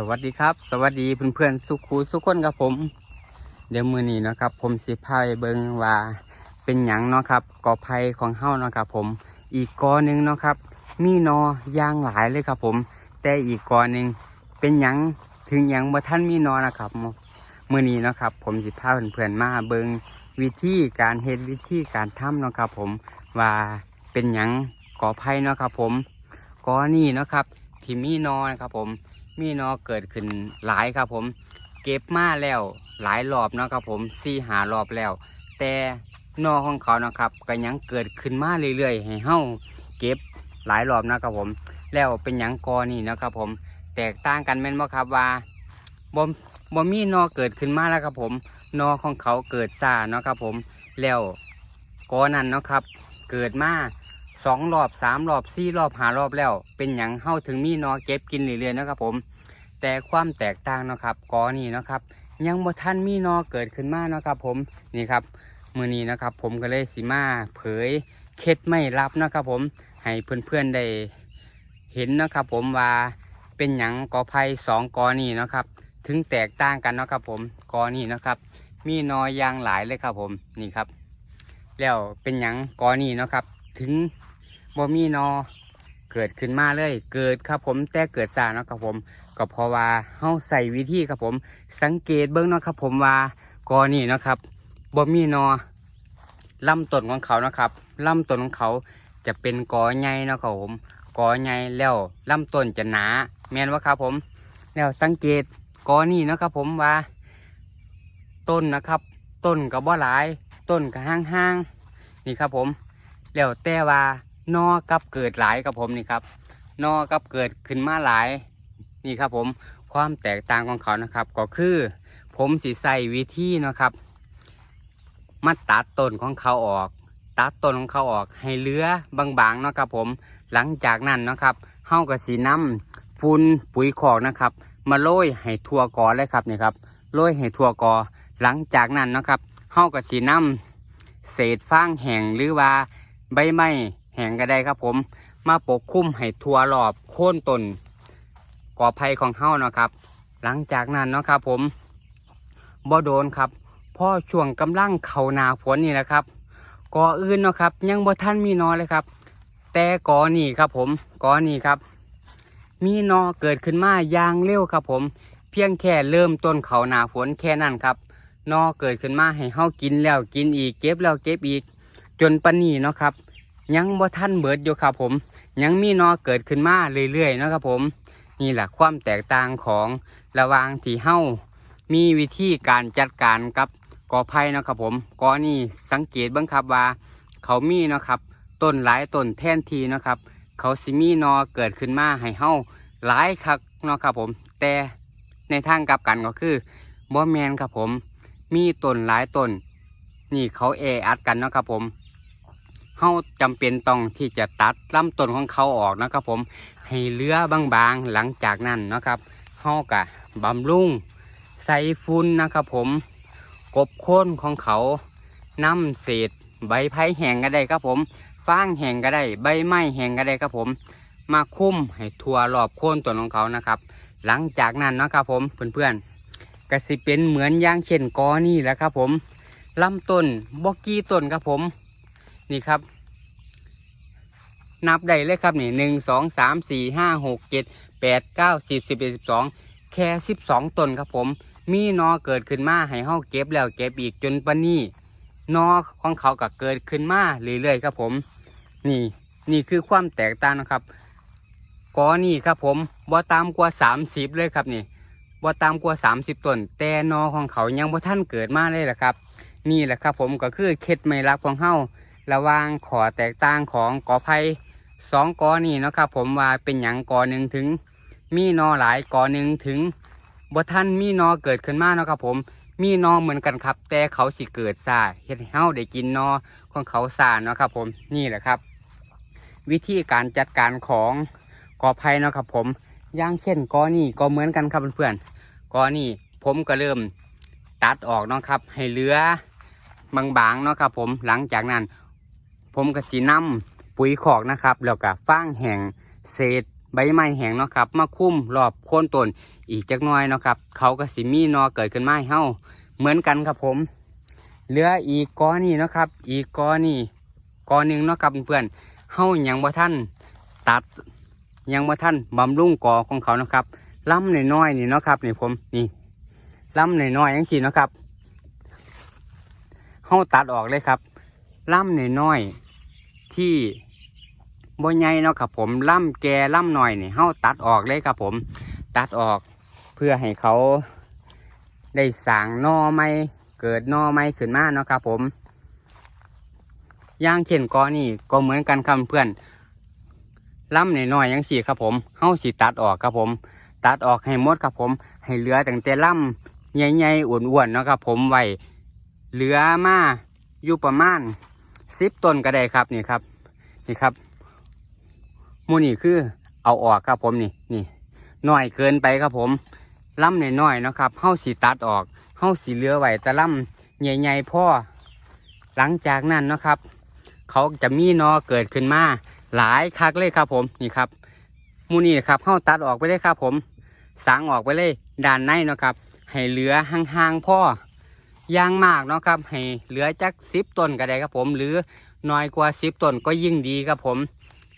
สวัสดีครับ สวัสดีเพื่อนๆสุขูสุขคนครับผม เดี๋ยวมือนี้นะครับ ผมสิพาไปเบิงว่าเป็นหยังเนาะครับกอไผ่ของเฮาเนาะครับผมอีกกอหนึ่งเนาะครับ มีนอย่างหลายเลยครับผม แต่อีกกอหนึ่งเป็นหยังถึงหยังบ่ท่านมีนอนะครับมือนี้เนาะครับ ผมสิพาเพื่อนๆมาเบิงวิธีการเฮ็ดวิธีการทำเนาะครับผมว่าเป็นหยังกอไผ่เนาะครับผมกอนี่เนาะครับที่มีนอนะครับผม มีนอเกิดขึ้นหลายครับผม เก็บมาแล้วหลายรอบนะครับผมสี่หารอบแล้ว แต่นอของเขานะครับก็ยังเกิดขึ้นมาเรื่อยๆให้เฮาเก็บหลายรอบนะครับผม แล้วเป็นหยังกอนี่นะครับผม แตกต่างกันแม่นบ่ครับว่าบ่บ่มีนอเกิดขึ้นมาแล้วครับผม นอของเขาเกิดซ่าเนาะครับผมแล้วกอนั้นเนาะครับ เกิดมา สองรอบสามรอบสี่รอบห้ารอบแล้ว เป็นหยังเฮาถึงมีนอเก็บกินเรื่อยๆนะครับผม แต่ความแตกต่างนะครับกอนี่นะครับ ยังบ่ทันมีนอเกิดขึ้นมานะครับผมนี่ครับมือนี้นะครับ ผมก็เลยสิมาเผยเคล็ดไม่ลับนะครับผมให้เพื่อนๆได้เห็นนะครับ ผมว่าเป็นหยังกอไผ่สองกอนี่นะครับ ถึงแตกต่างกันนะครับผมกอนี่นะครับ มีนอยางหลายเลยครับผมนี่ครับ แล้วเป็นหยังกอนี่นะครับ ถึง บ่มีนอเกิดขึ้นมาเลย เกิดครับผมแต่เกิดซาเนาะครับผมก็เพราะว่าเฮาใส่วิธีครับผม สังเกตเบิ้งเนาะครับผมว่ากอนี่เนาะครับบ่มีนอลำต้นของเขานะครับลำต้นของเขาจะเป็นกอใหญ่เนาะครับผมกอใหญ่แล้วลำต้นจะหนาแม่นว่าครับผม แล้วสังเกตกอนี่เนาะครับผมว่า ต้นนะครับ ต้นกับบ่หลาย ต้นกับห้างๆนี่ครับผม แล้วแต่ว่า นอกับเกิดหลายครับผมนี่ครับ นอกับเกิดขึ้นมาหลายนี่ครับผมความแตกต่างของเขานะครับ ก็คือ ผมสิใส่วิธีนะครับมาตัดต้นของเขาออก ตัดต้นของเขาออกให้เหลือบางๆเนาะครับผมหลังจากนั้นนะครับเฮากับสีน้ำฝุ่นปุ๋ยขอกนะครับ มาโรยให้ทั่วกอเลยครับนี่ครับโรยให้ทั่วกอ หลังจากนั้นนะครับเฮากับสีน้ำเศษฟางแห้งหรือว่าใบไม้ แห้งก็ได้ครับผม มาปกคลุมให้ทัวรอบโค่นต้นกอไผ่ของเฮาเนาะครับ หลังจากนั้นเนาะครับผมบ่โดนครับพ่อช่วงกำลังเข้านาฝนนี่แหละครับกออื่นเนาะครับ ยังบ่ท่านมีนอเลยครับ แต่กอนี่ครับผมกอนี่ครับ มีนอเกิดขึ้นมาอย่างเร็วครับผม เพียงแค่เริ่มต้นเข่านาฝนแค่นั้นครับนอเกิดขึ้นมาให้เฮากินแล้วกินอีกเก็บแล้วเก็บอีก จนปนีเนาะครับ ยังบ่ท่านเบิดอยู่ครับผม ยังมีนอเกิดขึ้นมาเรื่อยๆนะครับผม นี่แหละความแตกต่างของระวางที่เฮ้ามีวิธีการจัดการกับกอไผ่นะครับผมกอนี่สังเกตบ้างครับว่า เขามีนะครับต้นหลายต้นแท่นทีนะครับ เขาสิมีนอเกิดขึ้นมาให้เฮ้าหลายคักนะครับผม แต่ในทางกลับกันก็คือบ่แมนครับผม มีต้นหลายต้นนี่เขาแออัดกันนะครับผม เฮ้าจำเป็นต้องที่จะตัดลำต้นของเขาออกนะครับผมให้เลือบางๆหลังจากนั้นนะครับเฮากะบำรุงใส่ฝุ่นนะครับผมกบโค่นของเขาน้ำเศษใบไผ่แห้งก็ได้ครับผมฟางแห้งก็ได้ ใบไม้แห้งก็ได้ครับผม มาคุ้มให้ทั่วรอบโค่นตัวของเขานะครับ หลังจากนั้นนะครับผมเพื่อนๆก็สิเป็นเหมือนอย่างเช่นกอนี่แหละครับผมลำต้นบกกี้ต้นครับผม นี่ครับ นับได้เลยครับนี่หนึ่งสองสามสี่ห้าหกเจ็ดแปดเก้าสิบสิบเอ็ดสิบสองแค่สิบสองต้นครับผม มีนอเกิดขึ้นมาให้เฮาเก็บแล้วเก็บอีกจนปนี้นอของเขาก็เกิดขึ้นมาเรื่อยๆครับผม นี่นี่คือความแตกต่างนะครับกอนี่ครับผมบ่ตามกว่าสามสิบเลยครับนี่บ่ตามกว่าสามสิบต้นแต่นอของเขายังบ่ท่านเกิดมาเลยแหละครับ นี่แหละครับผมก็คือเคล็ดไม่ลับของเฮา ระว่างขอแตกต่างของกอไผ่สองกอนี่เนาะครับผมว่าเป็นหยังกอหนึ่งถึง มีนอหลายกอหนึ่งถึงบ่ท่านมีนอเกิดขึ้นมาเนาะครับผมมีนอเหมือนกันครับ แต่เขาสิเกิดซาเฮ็ดให้เฮาได้กินนอของเขาซาเนาะครับผมนี่แหละครับ วิธีการจัดการของกอไผ่เนาะครับผมย่างเช่นกอนี่ก็เหมือนกันครับเพื่อนๆกอนี่ผมก็เริ่มตัดออกเนาะครับ ให้เหลือบางๆเนาะครับผมหลังจากนั้น ผมก็สีน้ำปุ๋ยขอกนะครับ แล้วก็ฟางแห้งเศษใบไม้แห้งเนาะครับ มาคุ้มรอบโคนต้นอีกจักน่อยเนาะครับ เขาก็สิมีนอเกิดขึ้นมาให้เฮาเหมือนกันครับผมเหลืออีกกอนี่เนาะครับ อีกกอนี่กอหนึ่งเนาะครับเพื่อนเฮายังบ่ทันตัดยังบ่ทันบำรุงกอของเขานะครับลำน้อยๆนี่เนาะครับนี่ผมนี่ลำน้อยๆอย่างสี่เนาะครับเฮาตัดออกเลยครับลำน้อยๆ ที่บ่ใหญ่เนาะครับผมล่ำแก่ลำน้อยนี่เฮาตัดออกเลยครับผม ตัดออกเพื่อให้เขาได้สางนอไม้เกิดนอไม้ขึ้นมาเนาะครับผมย่างเช่นกอนี่ก็เหมือนกันครับเพื่อนล่ำหน้อยๆยังสี่ครับผมเฮาสิตัดออกครับผม ตัดออกให้หมดครับผม ให้เหลือตั้งแต่ล่ำใหญ่ๆอ้วนๆเนาะครับผมไว้เหลือมาอยู่ประมาณ สิบต้นก็ได้ครับนี่ครับ นี่ครับมูนี่คือเอาออกครับผมนี่นี่น้อยเกินไปครับผมล่ำน้อยๆนะครับเฮาสิตัดออกเฮาสิเลือไหวแต่ล่ำใหญ่ๆพ่อหลังจากนั้นนะครับ เขาจะมีนอเกิดขึ้นมาหลายคักเลยครับผมนี่ครับมูนี่ครับเข้าตัดออกไปเลยครับผมสางออกไปเลยด้านในนะครับให้เหลือห่างๆพ่อ ย่างมากเนาะครับ ให้เหลือจักสิบต้นก็ได้ครับผม หรือน้อยกว่าสิบต้นก็ยิ่งดีครับผม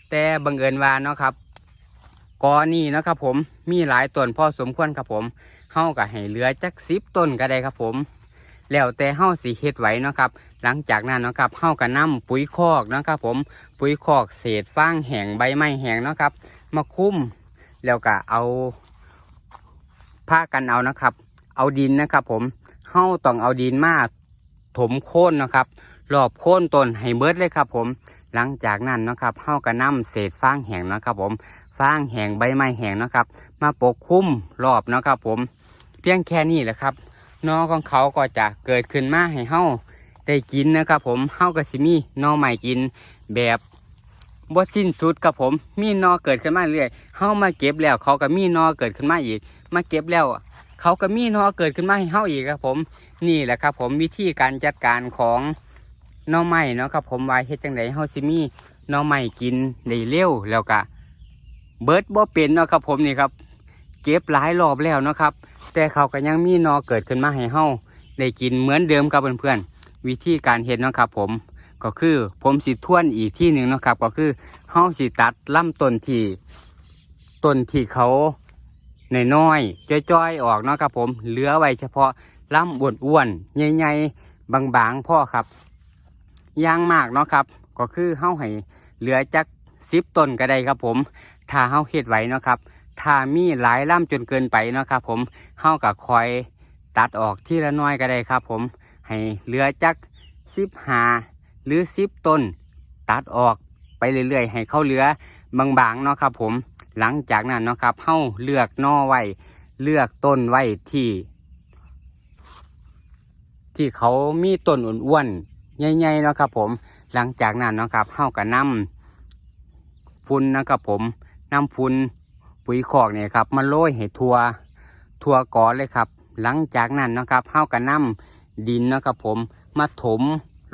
แต่บังเอิญว่าเนาะครับกอนี่เนาะครับผมมีหลายต้นพอสมควรครับผมเฮาก็ให้เหลือจักสิบต้นก็ได้ครับผม แล้วแต่เฮาสิเฮ็ดไหวเนาะครับ หลังจากนั้นเนาะครับเฮาก็นำปุ๋ยคอกนะครับผมปุ๋ยคอกเศษฟางแห้งใบไม้แห้งเนาะครับ มาคุ้มแล้วก็เอาผ้ากันเอานะครับ เอาดินนะครับผม เฮาต้องเอาดินมาถมโค่นนะครับรอบโค่นต้นให้เบิดเลยครับ ผมหลังจากนั้นนะครับเฮาก็นำเศษฟางแห้งนะครับ ผมฟางแห้งใบไม้แห้งนะครับ มาปกคลุมรอบนะครับ ผมเพียงแค่นี้แหละครับนอของเขาก็จะเกิดขึ้นมาให้เฮาได้กินนะครับ ผมเฮาก็สิมีนอใหม่กินแบบบ่สิ้นสุดครับผม มีนอเกิดขึ้นมาเรื่อยเฮามาเก็บแล้วเขาก็มีนอเกิดขึ้นมาอีก มาเก็บแล้ว เขาก็มีนอเกิดขึ้นมาให้เฮาอีกครับผมนี่แหละครับ ผมวิธีการจัดการของนอใหม่เนาะครับ ผมว่าเฮ็ดจังไดเฮาสิมีนอใหม่กินได้เร็วแล้วก็เบิดบ่เป็นเนาะครับผมนี่ครับเก็บหลายรอบแล้วเนาะครับ แต่เขาก็ยังมีนอเกิดขึ้นมาให้เฮาได้กินเหมือนเดิมครับเพื่อนๆวิธีการเฮ็ดเนาะครับ ผมก็คือผมสิทวนอีกที่หนึ่งเนาะครับ ก็คือเฮาสิตัดลำต้นที่ต้นที่เขา นน้อยๆจ้อยๆออกเนาะครับผมเหลือไว้เฉพาะลำอ้วนๆใหญ่ๆบางๆพ่อครับย่างมากเนาะครับ ก็คือเฮาให้เหลือจักสิบต้นก็ได้ครับผมถ้าเฮาเฮ็ดไว้เนาะครับถ้ามีหลายล่ำจนเกินไปเนาะครับผมเฮากับคอยตัดออกที่ละน้อยก็ได้ครับผมให้เหลือจักสิบหาหรือสิบต้น ตัดออกไปเรื่อยๆ ให้เขาเหลือบางๆเนาะครับผม หลังจากนั้นเนาะครับเฮาเลือกนอไว้เลือกต้นไว้ที่ ที่เขามีต้นอ้วนๆใหญ่ๆเนาะครับผมหลังจากนั้นเนาะครับเฮากับนำฝุ่นนะครับผมนำฝุ่นปุ๋ยคอกเนี่ยครับมาโรยให้ทั่วทั่วกอเลยครับ หลังจากนั้นนะครับเฮากันนำดินนะครับผมมาถม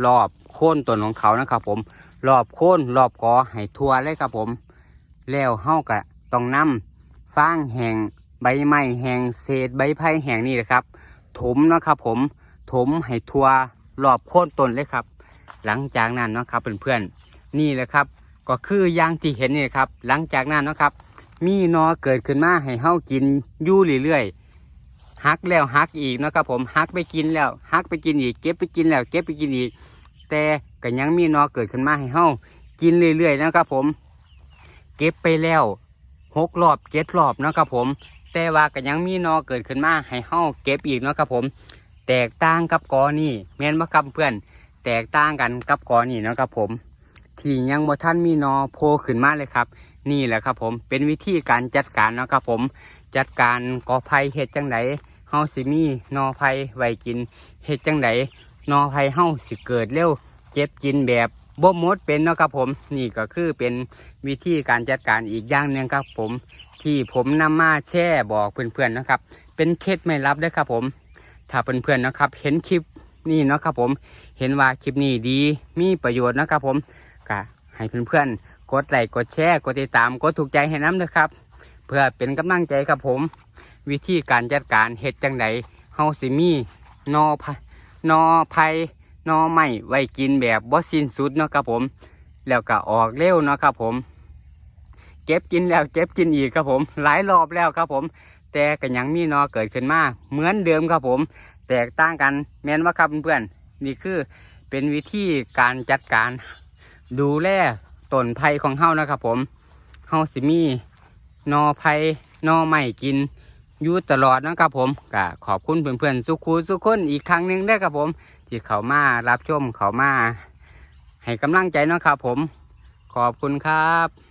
รอบโค่นต้นของเขานะครับผมรอบโค่นรอบกอให้ทั่วเลยครับผม แล้วเฮาก็ ต้องนำฟางแห้งใบไม้แห้งเศษใบไผ่แห้งนี่นะครับ ถมนะครับผมถมให้ทั่วรอบโค่นต้นเลยครับ หลังจากนั้นนะครับเพื่อนๆนี่แหละครับ ก็คืออย่างที่เห็นนี่ครับ หลังจากนั้นนะครับ มีนอเกิดขึ้นมาให้เฮากินอยู่เรื่อยๆหักแล้วหักอีกนะครับผมหักไปกินแล้วหักไปกินอีก เก็บไปกินแล้ว เก็บไปกินอีก แต่ก็ยังมีนอเกิดขึ้นมาให้เฮากินเรื่อยๆนะครับผม เก็บไปแล้ว หกรอบเจ็ดรอบเนาะครับผม แต่ว่าก็ยังมีนอเกิดขึ้นมาให้เฮาเก็บอีกเนาะครับผม แตกต่างกับกอนี่แม่นบ่ครับเพื่อน แตกต่างกันกับกอนี่เนาะครับผม ที่ยังบ่ท่านมีนอโผล่ขึ้นมาเลยครับ นี่แหละครับผมเป็นวิธีการจัดการเนาะครับผม จัดการกอไผ่เฮ็ดจังไดเฮาสิมีนอไผ่ไว้กินเฮ็ดจังไดนอไผ่เฮาสิเกิดเร็วเจ็บกินแบบ บ่มดเป็นเนาะครับผมนี่ก็คือเป็นวิธีการจัดการอีกอย่างหนึ่งครับผมที่ผมนำมาแช่บอกเพื่อนๆนะครับ เป็นเคล็ดไม่ลับเด้ครับผม ถ้าเพื่อนๆนะครับ เห็นคลิปนี่เนาะครับผม เห็นว่าคลิปนี้ดีมีประโยชน์นะครับผมก็ให้เพื่อนๆกดไลค์กดแชร์กดติดตามกดถูกใจให้น้ำเลยครับ เพื่อเป็นกำลังใจครับผม วิธีการจัดการเฮ็ดจังไดเฮาสิมีนอไผนอไผ่ นอไม้ไว้กินแบบบ่สิ้นสุดเนาะครับผม แล้วก็ออกเร็วเนาะครับผม เก็บกินแล้วเก็บกินอีกครับผม หลายรอบแล้วครับผม แต่ก็ยังมีนอเกิดขึ้นมาเหมือนเดิมครับผม แตกต่างกันแม่นว่าครับเพื่อนๆนี่คือเป็นวิธีการจัดการดูแลต้นไผ่ของเฮานะครับผมเฮาสิมีนอไผ่นอไม้กินอยู่ตลอดนะครับผมก็ขอบคุณเพื่อนๆสุขูสุขคนอีกครั้งหนึ่งเด้ครับผม ที่เขามารับชมเขามาให้กำลังใจนะครับผม ขอบคุณครับ